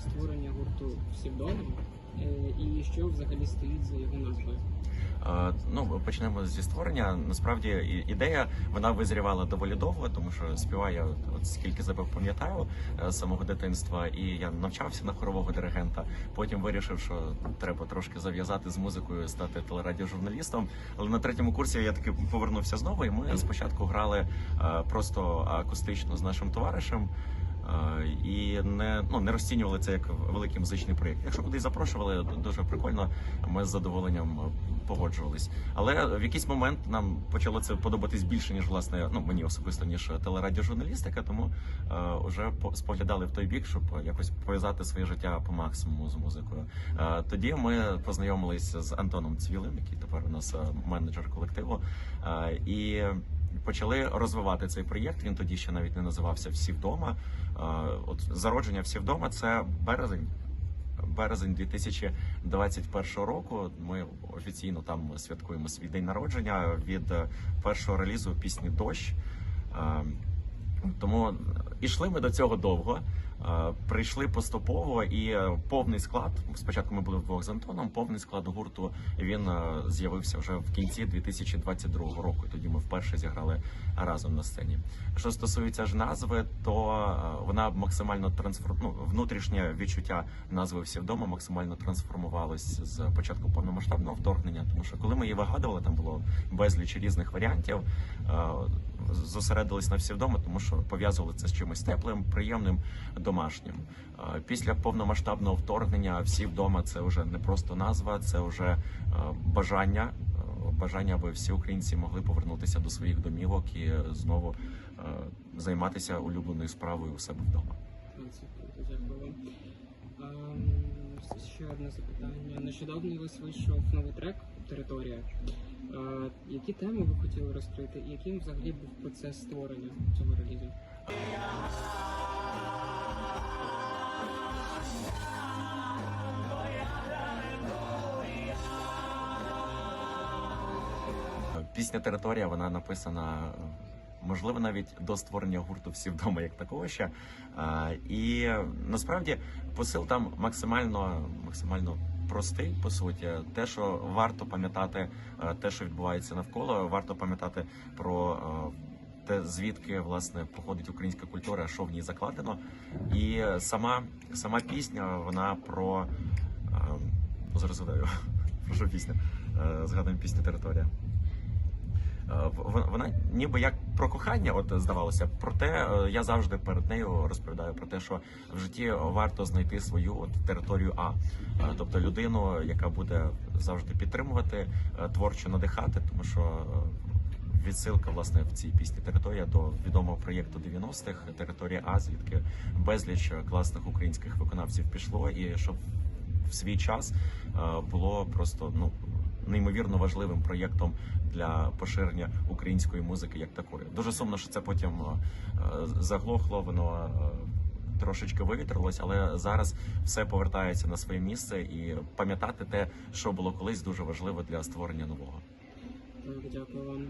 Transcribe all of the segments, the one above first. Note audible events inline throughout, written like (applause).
створення гурту всі вдома? Е, І що взагалі стоїть за його назвою? Ну, почнемо зі створення. Насправді ідея вона визрівала доволі довго, тому що співаю от скільки себе пам'ятаю е, з самого дитинства, і я навчався на хорового диригента. Потім вирішив, що треба трошки зав'язати з музикою, стати телерадіожурналістом. Але на третьому курсі я таки повернувся знову, і ми спочатку грали е, просто акустично з нашим товаришем. І не ну не розцінювали це як великий музичний проєкт. Якщо кудись запрошували, дуже прикольно. Ми з задоволенням е, погоджувались. Але в якийсь момент нам почало це подобатись більше ніж власне, ну мені особисто ніж телерадіожурналістика. Тому е, вже по- споглядали в той бік, щоб якось пов'язати своє життя по максимуму з музикою. Е, тоді ми познайомились з Антоном Цвілим, який тепер у нас менеджер колективу. І почали розвивати цей проєкт. Він тоді ще навіть не називався Всі вдома. Е, От зародження всі вдома це березень. Березень 2021 року. Ми офіційно там святкуємо свій день народження від першого релізу пісні Дощ. Е, Тому ішли ми до цього довго. Е, Прийшли поступово і е, повний склад. Спочатку ми були вдвох з Антоном. Повний склад гурту він е, з'явився вже в кінці 2022 року. Тоді ми вперше зіграли разом на сцені. Що стосується ж назви, то вона максимально трансформ... ну, внутрішнє відчуття назви всі вдома максимально трансформувалось з початку повномасштабного вторгнення. Тому що коли ми її вигадували, там було безліч різних варіантів. Зосередились на всі вдома, тому що пов'язували це з чимось теплим, приємним, домашнім. Е, Після повномасштабного вторгнення всі вдома це вже не просто назва, це вже е, бажання. е, Бажання, аби всі українці могли повернутися до своїх домівок і знову займатися улюбленою справою у себе вдома. Ем, Ще одне запитання. Нещодавно у вас вийшов новий трек Територія. Які теми ви хотіли розкрити, і яким взагалі був процес створення цього релізу? Пісня Територія вона написана. Можливо, навіть до створення гурту всі вдома як такого ще. І насправді посил там максимально максимально простий, по суті. Те, що варто пам'ятати, е, те, що відбувається навколо, варто пам'ятати про е, те, звідки власне походить українська культура, що в ній закладено. І сама сама пісня, вона про е, зараз згадаю, (laughs) про пісня. Е, Згадуємо пісню Територія. Е, Вона ніби як про кохання, от здавалося. Проте е, я завжди перед нею розповідаю про те, що в житті варто знайти свою от територію А, Е, тобто людину, яка буде завжди підтримувати, творчо надихати, тому що відсилка власне в цій пісні територія до відомого проєкту 90-х територія А, звідки безліч класних українських виконавців пішло, і щоб в свій час було просто ну неймовірно важливим проєктом для поширення української музики як такої. Дуже сумно, що це потім е, заглохло, воно е, трошечки вивітрилось, але зараз все повертається на своє місце і пам'ятати те, що було колись, дуже важливо для створення нового. Дякую вам.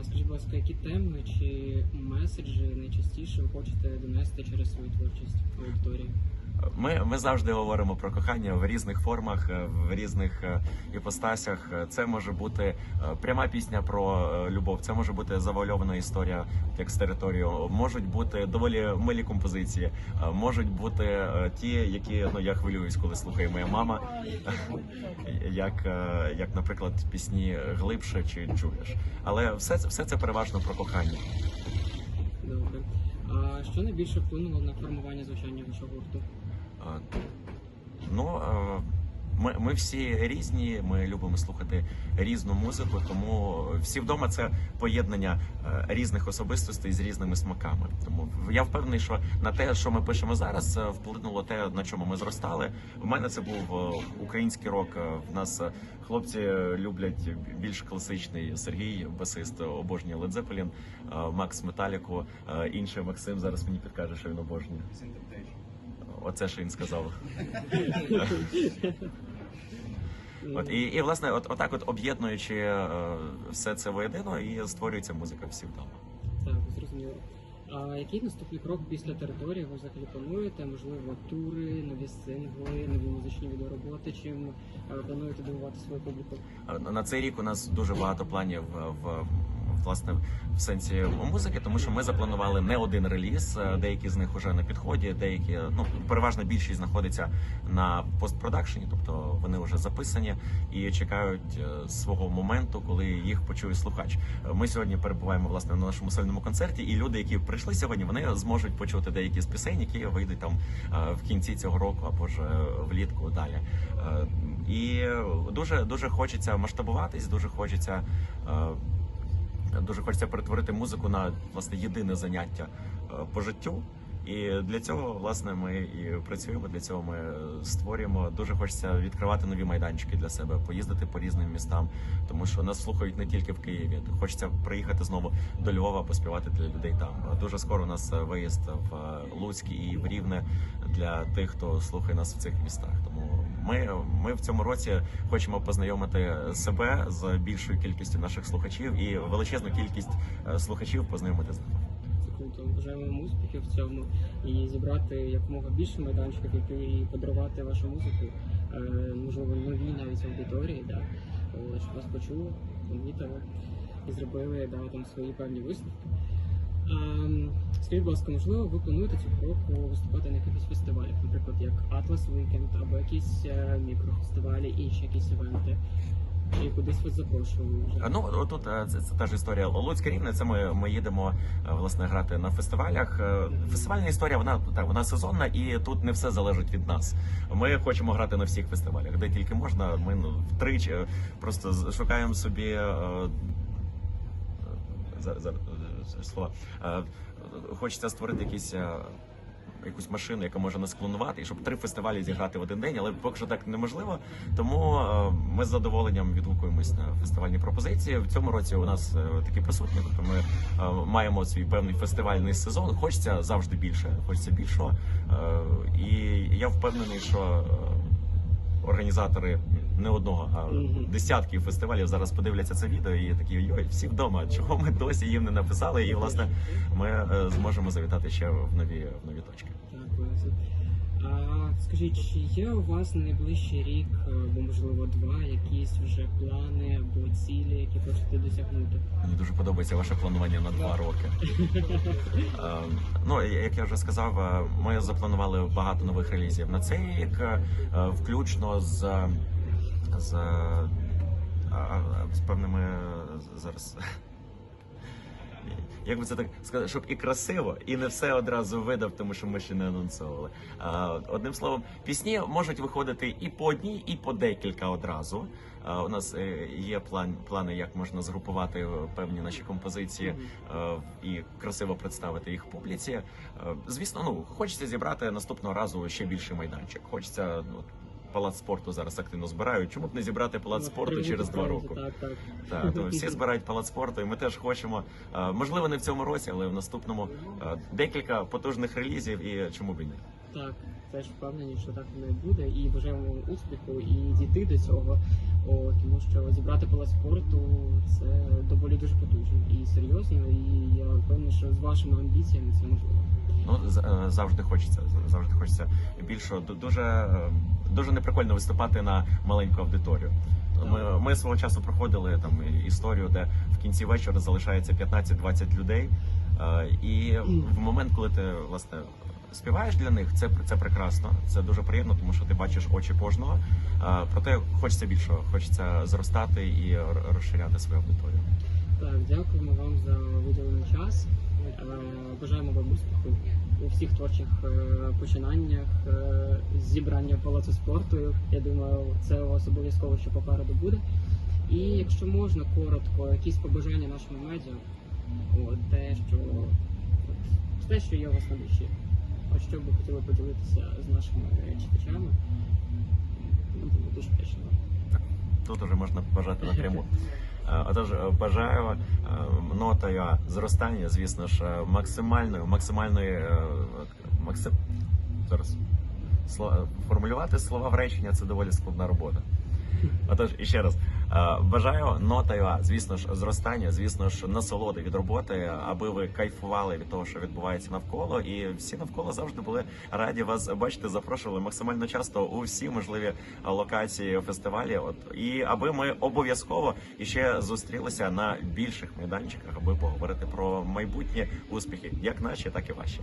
Е, Скажіть, будь ласка, які теми чи меседжі найчастіше ви хочете донести через свою творчість аудиторії? Ми, ми завжди говоримо про кохання в різних формах, е, в різних е, іпостасях. Е, Це може бути пряма пісня про любов, це може бути завуальована історія, як з територією. Можуть бути доволі милі композиції, можуть бути ті, які ну я хвилююсь, коли слухає моя мама, (laughs) як, як, наприклад, пісні глибше чи чуєш. Але все, все це переважно про кохання. Добре. А що найбільше вплинуло на формування звучання вашого гурту? Ну, ми, ми всі різні, ми любимо слухати різну музику, тому всі вдома це поєднання е, різних особистостей з різними смаками. Тому я впевнений, що на те, що ми пишемо зараз, е, вплинуло те, на чому ми зростали. У мене це був е, український рок. В нас хлопці люблять більш класичний Сергій, басист, обожнює Led Zeppelin, Макс Металіку, інший Максим зараз мені підкаже, що він обожнює. Оце що він сказав. (laughs) От і, і власне, от отак, от об'єднуючи е, все це воєдино, і створюється музика всі вдома. Так, зрозуміло. А який наступний крок після території ви взагалі плануєте? Можливо, тури, нові сингли, нові музичні відеороботи? Чим е, плануєте дивувати свою публіку? Е, На цей рік у нас дуже багато планів в. Власне, в сенсі музики, тому що ми запланували не один реліз. е, Деякі з них вже на підході, деякі ну переважна більшість знаходиться на постпродакшені, тобто вони вже записані і чекають е, свого моменту, коли їх почує слухач. Ми сьогодні перебуваємо власне на нашому сольному концерті, і люди, які прийшли сьогодні, вони зможуть почути деякі з пісень, які вийдуть там е, в кінці цього року або ж влітку далі. І дуже дуже хочеться масштабуватись, дуже хочеться. Дуже хочеться перетворити музику на власне єдине заняття е, по життю. І для цього власне ми і працюємо. Для цього ми створюємо. Дуже хочеться відкривати нові майданчики для себе, поїздити по різним містам, тому що нас слухають не тільки в Києві. Хочеться приїхати знову до Львова, поспівати для людей там. Дуже скоро у нас виїзд в е, Луцьк і в Рівне для тих, хто слухає нас в цих містах. Тому ми, ми в цьому році хочемо познайомити себе з більшою кількістю наших слухачів і величезну кількість е, слухачів познайомити з ними. Це круто. Бажаємо вам успіхів в цьому і зібрати якомога більше майданчиків і подарувати вашу музику, е, можливо, новій навіть аудиторії, да, щоб вас почули, помітили і зробили да, там свої певні висновки. Ем, Скажіть, будь ласка, можливо, ви плануєте цього року виступати на якихось фестивалях, наприклад, як Atlas Weekend або якісь е, мікрофестивалі, інші якісь івенти, і кудись вас запрошували вже? Ну тут е, це, це та ж історія Луцьке рівне. Це ми, ми їдемо е, власне грати на фестивалях. Е, Фестивальна історія вона так вона сезонна, і тут не все залежить від нас. Ми хочемо грати на всіх фестивалях, де тільки можна. Ми ну, втричі е, просто шукаємо собі. е, за, за, слова. Е, Хочеться створити якісь. Якусь машину, яка може нас клонувати, і щоб три фестивалі зіграти в один день, але поки що так неможливо. Тому е, ми з задоволенням відгукуємось на фестивальні пропозиції. В цьому році у нас е, такі присутні. Тобто ми е, маємо свій певний фестивальний сезон. Хочеться завжди більше, хочеться більшого. І я впевнений, що організатори не одного, а десятків фестивалів зараз подивляться це відео і такі йой, всі вдома. Чого ми досі їм не написали? І власне ми е, зможемо завітати ще в нові в нові точки. А скажіть, чи є у вас на найближчий рік, е, або можливо два, якісь вже плани або цілі, які хочете досягнути? Мені дуже подобається ваше планування на два роки. (laughs) Е, Ну як я вже сказав, е, ми запланували багато нових релізів на цей рік, включно з, з, з певними зараз. (laughs) Як би це так сказати, щоб і красиво, і не все одразу видав, тому що ми ще не анонсовували. А, одним словом, пісні можуть виходити і по одній, і по декілька одразу. У нас е, є план, плани, як можна згрупувати е, певні наші композиції е, і красиво представити їх публіці. Звісно, ну хочеться зібрати наступного разу ще більший майданчик. Хочеться ну. Палац спорту зараз активно збирають. Чому б не зібрати палац Ну, спорту через два роки? Так, так. Так, то (laughs) всі збирають палац спорту, і ми теж хочемо. е, Можливо, не в цьому році, але в наступному е, декілька потужних релізів. І чому б і не? Так, теж впевнені, що так воно буде, і бажаємо успіху і дійти до цього. О, тому що зібрати палац спорту це доволі дуже потужно і серйозно, і я впевнений, що з вашими амбіціями це можливо. Ну е, завжди хочеться. Завжди хочеться більше. Ду- Дуже е, дуже неприкольно виступати на маленьку аудиторію. Ми, ми свого часу проходили там історію, де в кінці вечора залишається 15-20 людей. Е, І в момент, коли ти власне співаєш для них, це це прекрасно, це дуже приємно, тому що ти бачиш очі кожного. Проте хочеться більшого, хочеться зростати і розширяти свою аудиторію. Так, дякуємо вам за виділений час. Бажаємо вам успіху у всіх творчих е, починаннях, е, зібрання палацу спорту. Я думаю, це у вас обов'язково ще попереду буде. І якщо можна, коротко, якісь побажання нашому медіа, от, те, що от, те, що є у вас на душі. От що б ви хотіли поділитися з нашими читачами. Ми дуже вдячні вам. Тут уже можна побажати (laughs) напряму. Е, Отож, е, бажаю е, нотою зростання, звісно ж, максимальною, максимальної максим... зараз формулювати слова в речення це доволі складна робота. Отож, іще раз е, бажаю нотою, звісно ж, зростання, звісно ж, насолоди від роботи, аби ви кайфували від того, що відбувається навколо, і всі навколо завжди були раді вас бачити, запрошували максимально часто у всі можливі локації фестивалі. От і аби ми обов'язково іще зустрілися на більших майданчиках, аби поговорити про майбутні успіхи, як наші, так і ваші.